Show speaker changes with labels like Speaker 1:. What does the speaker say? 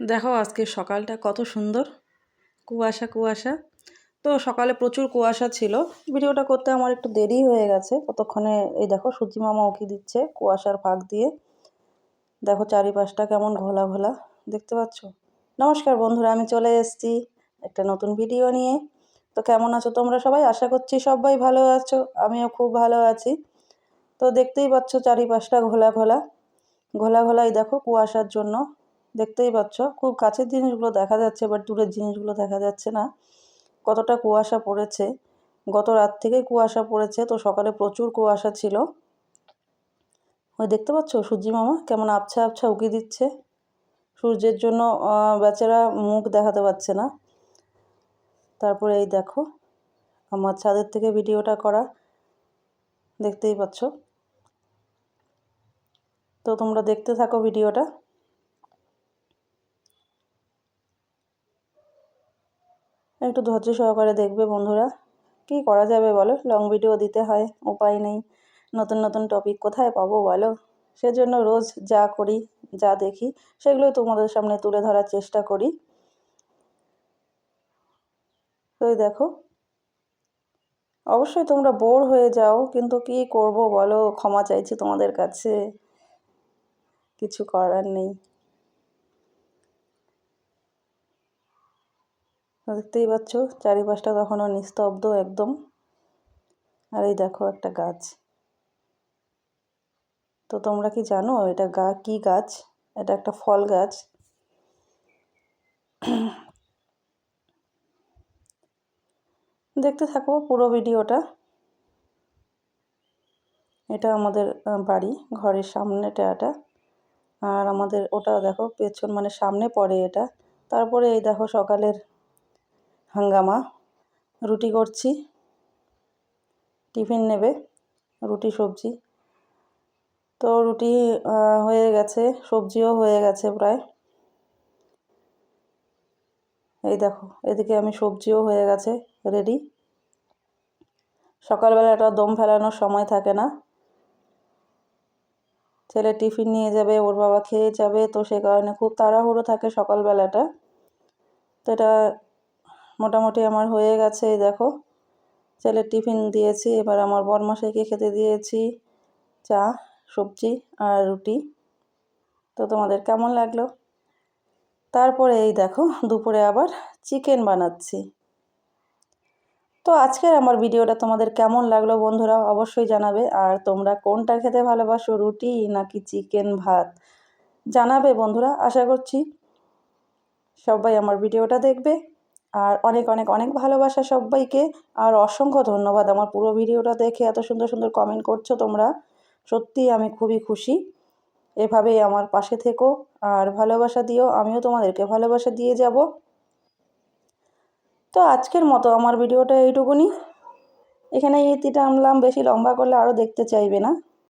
Speaker 1: দেখো আজকে সকালটা কত সুন্দর। কুয়াশা কুয়াশা। তো সকালে প্রচুর কুয়াশা ছিল। ভিডিওটা করতে আমার একটু দেরি হয়ে গেছে। ততক্ষণে এই দেখো সূর্যি মামা উঁকি দিচ্ছে কুয়াশার ফাঁক দিয়ে। দেখো চারিপাশটা কেমন ঘোলা ঘোলা। দেখতে পাচ্ছ? নমস্কার বন্ধুরা, আমি চলে এসেছি একটা নতুন ভিডিও নিয়ে। তো কেমন আছো তোমরা সবাই? আশা করছি সবাই ভালো আছো। আমিও খুব ভালো আছি। তো দেখতেই পাচ্ছ চারিপাশটা ঘোলা ঘোলা। ঘোলা, ঘোলাই দেখো কুয়াশার জন্য। দেখতেই পাচ্ছ। খুব কাছের জিনিসগুলো দেখা যাচ্ছে বাট দূরের জিনিসগুলো দেখা যাচ্ছে না। কতটা কুয়াশা পড়েছে। গত রাত থেকেই কুয়াশা পড়েছে, তো সকালে প্রচুর কুয়াশা ছিল। ওই দেখতে পাচ্ছ সূর্যি মামা কেমন আবছা আবছা উকি দিচ্ছে। সূর্যের জন্য বেচারা মুখ দেখাতে পারছে না। তারপরে এই দেখো, আমার ছাদের থেকে ভিডিওটা করা। দেখতেই পাচ্ছ। তো তোমরা দেখতে থাকো ভিডিওটা। একটু ধৈর্য সহকারে দেখবে বন্ধুরা। কি করা যাবে বলো? লং ভিডিও দিতে হয়, উপায় নেই। নতুন নতুন টপিক কোথায় পাবো বলো? সেজন্য রোজ যা করি, যা দেখি সেগুলোই তোমাদের সামনে তুলে ধরার চেষ্টা করি। তো দেখো। অবশ্যই তোমরা বোর হয়ে যাও, কিন্তু কি করব বলো? ক্ষমা চাইছি তোমাদের কাছে। কিছু করার নেই। দেখতেই পাচ্ছ, চারিপাশটা তখনও নিস্তব্ধ একদম। আর এই দেখো একটা গাছ। তো তোমরা কি জানো এটা গা, কি গাছ? এটা একটা ফল গাছ। দেখতে থাকো পুরো ভিডিওটা। এটা আমাদের বাড়ি, ঘরের সামনেটা এটা আর আমাদের ওটা দেখো পেছন মানে সামনে পড়ে এটা। তারপরে এই দেখো সকালের হাঙ্গামা, রুটি করছি। টিফিন নেবে, রুটি, সবজি। তো রুটি হয়ে গেছে, সবজিও হয়ে গেছে প্রায়। এই দেখো, এদিকে আমি সবজিও হয়ে গেছে রেডি সকালবেলা একটা দম ফেলানোর সময় থাকে না। ছেলে টিফিন নিয়ে যাবে, ওর বাবা খেয়ে যাবে, তো সে কারণে খুব তাড়াহুড়ো থাকে সকালবেলাটা। তো এটা মোটামুটি আমার হয়ে গেছে দেখো। ছেলের টিফিন দিয়েছি, এবার আমার বরমশাইকে খেতে দিয়েছি, চা, সবজি আর রুটি। তো তোমাদের কেমন লাগল? তারপরে এই দেখো, দুপুরে আবার চিকেন বানাচ্ছি। তো আজকের আমার ভিডিওটা তোমাদের কেমন লাগল বন্ধুরা, অবশ্যই জানাবে। আর তোমরা কোনটা খেতে ভালোবাসো, রুটি নাকি চিকেন ভাত? জানাবে বন্ধুরা, আশা করছি। সবাই আমার ভিডিওটা দেখবে। আর অনেক অনেক অনেক ভালোবাসা সবাইকে। আর অসংখ্য ধন্যবাদ আমার পুরো ভিডিওটা দেখে এত সুন্দর সুন্দর কমেন্ট করছ তোমরা। সত্যিই আমি খুবই খুশি। এভাবেই আমার পাশে থেকো। আর ভালোবাসা দিও, আমিও তোমাদেরকে ভালোবাসা দিয়ে যাব। তো আজকের মতো আমার ভিডিওটা এইটুকুনি। এখানে ইতিটা আনলাম, বেশি লম্বা করলে আরও দেখতে চাইবে না।